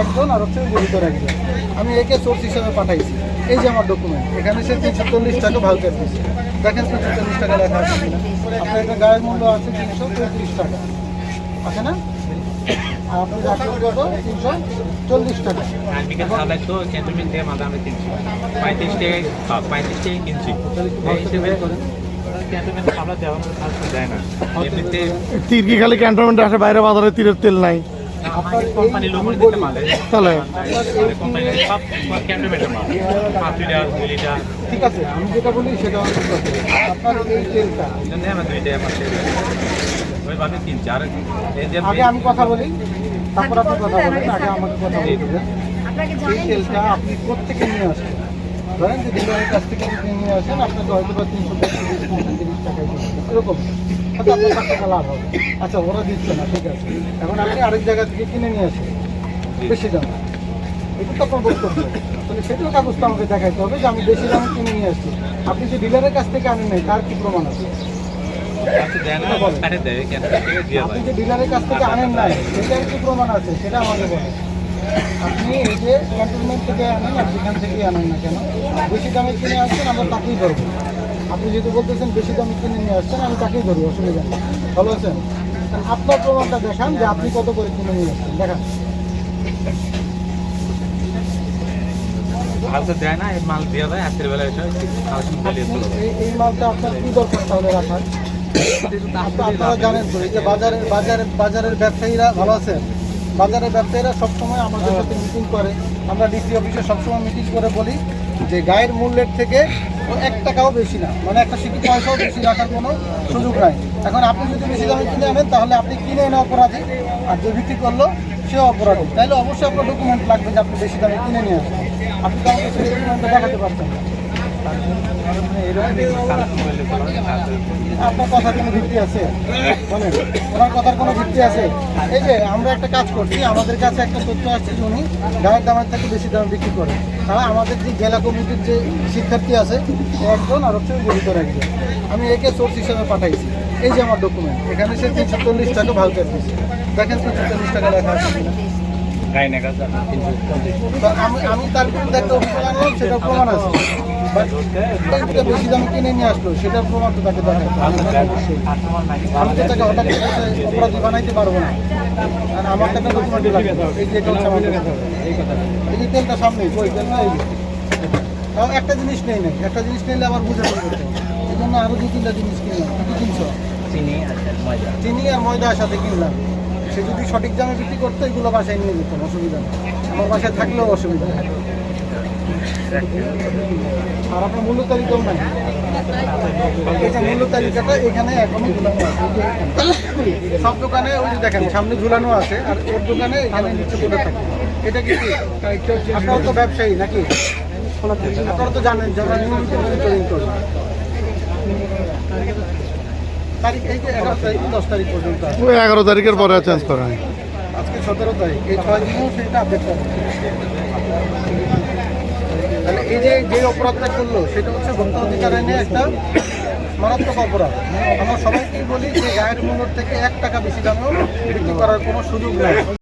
একজন আর হচ্ছে ওই একজন। আমি একে সোর্স হিসাবে পাঠাইছি। এই যে আমার ডকুমেন্ট এখানে সে তিনশো চল্লিশ টাকা ভাউচার দিচ্ছে দেখেন তিনশো চল্লিশ টাকা লেখা আছে কিনা। আপনার এটা গায়ের মূল্য আছে তিনশো পঁয়ত্রিশ টাকা। আছে না? আর আপনি রাখেন কত? তিনশো চল্লিশ টাকা। আজকে সাদা তো ক্যান্টনমেন্ট থেকে মাথা আমরা কিনছি। পঁয়ত্রিশ টাকা পঁয়ত্রিশ টাকা কিনছি। এই হিসেবে ক্যান্টনমেন্ট আমরা দেওয়া খরচ দেয় তীর কি খালি ক্যান্টনমেন্টে আসে বাইরে বাজারে তীরের তেল নাই। কোম্পানি দিতে মালে তাহলে। কোম্পানি সব ক্যান্টনমেন্টের মাল পাঁচ লিটার দুই লিটার ঠিক আছে আমি যেটা বলি সেটা কথা। আপনার এই তেলটা জন্য আমরা আর আগে আমি কথা বলি তারপর আপনি কথা বলেন আগে আমাকে কথা বলি এই তেলটা আপনি কোথেকে নিয়ে আসেন। ধরেন যে ডিলারের কাছ থেকে যদি নিয়ে আসেন আপনাকে হয়তো বা তিনশো পঁয়ত্রিশ টাকায় এরকম। হয়তো আপনার পাঁচ টাকা লাভ হবে। আচ্ছা ওরা দিচ্ছে না ঠিক আছে। এখন আপনি আরেক জায়গা থেকে কিনে নিয়ে আসেন। বেশি দাম। এটা তো আপনার বক্তব্য তাহলে সেটাও কাগজটা আমাকে দেখাইতে হবে যে আমি বেশি দামে কিনে নিয়ে আসছি। আপনি যে ডিলারের কাছ থেকে আনেন নাই তার কি প্রমাণ আছে? দিয়ে আপনি যে ডিলারের কাছ থেকে আনেন নাই সেটার কি প্রমাণ আছে? সেটা আমাকে বলেন। আপনি এই যে ক্যান্টনমেন্ট থেকে আনেন আর যেখান থেকে আনেন না কেন বেশি দামে কিনে আসছেন আমরা তাকেই ধরবো। আপনি যেহেতু বলতেছেন বেশি দামে কিনে নিয়ে আসছেন আমি তাকেই ধরবো অসুবিধা নেই। ভালো আছেন? আপনার প্রমাণটা দেখান যে আপনি কত করে কিনে নিয়ে আসছেন। দেখান। কালকে দেয় না এই মাল দিয়ে দেয় রাত্রের বেলা এসে এই- মালটা আপনার কি দরকার তাহলে রাখার? আপনি- আপনারা জানেন তো এই যে বাজারের বাজারের বাজারের ব্যবসায়ীরা ভালো আছেন? বাজারের ব্যবসায়ীরা সবসময় আমাদের সাথে মিটিং করে। আমরা ডিসি অফিসে সবসময় মিটিং করে বলি যে গায়ের মূল্যের থেকে এক টাকাও বেশি না। মানে একটা সিটি পয়সাও বেশি রাখার কোনো সুযোগ নাই। এখন আপনি যদি বেশি দামে কিনে আনেন, তাহলে আপনি কিনে এনে অপরাধী। আর যে বিক্রি করল, সেও অপরাধী। তাইলে অবশ্যই আপনার ডকুমেন্ট লাগবে যে আপনি বেশি দামে কিনে নিয়ে আসেন। আপনি তো আমাকে সেই ডকুমেন্টটা দেখাতে পারছেন আপনার কথার কোনো ভিত্তি আছে? বলেন ওনার কথার কোনো ভিত্তি আছে? এই যে আমরা একটা কাজ করছি আমাদের কাছে একটা তথ্য আসছে যে উনি গায়ের দামের থেকে বেশি দামে বিক্রি করে তারা আমাদের যে জেলা কমিটির যে শিক্ষার্থী আছে একজন আর হচ্ছে ভিতরে একজন। আমি একে সোর্স হিসেবে পাঠাইছি। এই যে আমার ডকুমেন্ট এখানে সে তিনশো চল্লিশ টাকা ভাউচার দিচ্ছে দেখেন তিনশো চল্লিশ টাকা লেখা আছে আমি আমি তার বিরুদ্ধে একটা অভিযোগ আনলাম সেটা প্রমাণ আছে। বেশি দামে কিনে নিয়ে আসলো সেটার প্রমাণ তো তাকে আমি তো তাকে হঠাৎ করে অপরাধী বানাইতে পারব না। আর আমার টাকা ডকুমেন্ট লাগবে এই যে এটা হচ্ছে আমার এই যে তেলটা সামনে কই তেল না তাও একটা জিনিস নেই নাই একটা জিনিস নিলে আবার বুঝে পড়বে এই জন্য আরও দু তিনটা জিনিস কিনলাম। কি কিনছো? চিনি চিনি আর ময়দার সাথে কিনলাম। সে যদি সঠিক দামে বিক্রি করতো এগুলো বাসায় নিয়ে যেতাম অসুবিধা নেই। আমার বাসায় থাকলেও অসুবিধা নেই। আর আপনার মূল্য তালিকাও নাই। এই যে মূল্য তালিকাটা এখানে এখনও ঝুলানো আছে। সব দোকানে ওই যে দেখেন সামনে ঝুলানো আছে আর ওর দোকানে এখানে নিচে পড়ে থাকে। এটা কি আপনারা তো ব্যবসায়ী নাকি? আপনারা তো জানেন যারা নিয়মিত মনিটরিং করেন তারিখ এই যে এগারো তারিখ দশ তারিখ পর্যন্ত ওই এগারো তারিখের পরে চেঞ্জ করা হয় আজকে সতেরো তারিখ এই ছয় দিনেও সেটা আপডেট করবে তাহলে এই যে যে অপরাধটা করল, সেটা হচ্ছে ভক্ত অধিকার আইনে একটা মারাত্মক অপরাধ। আমরা সবাইকেই বলি যে, গায়ের মূল্য থেকে এক টাকা বেশি দামেও বিক্রি করার কোনো সুযোগ নেই।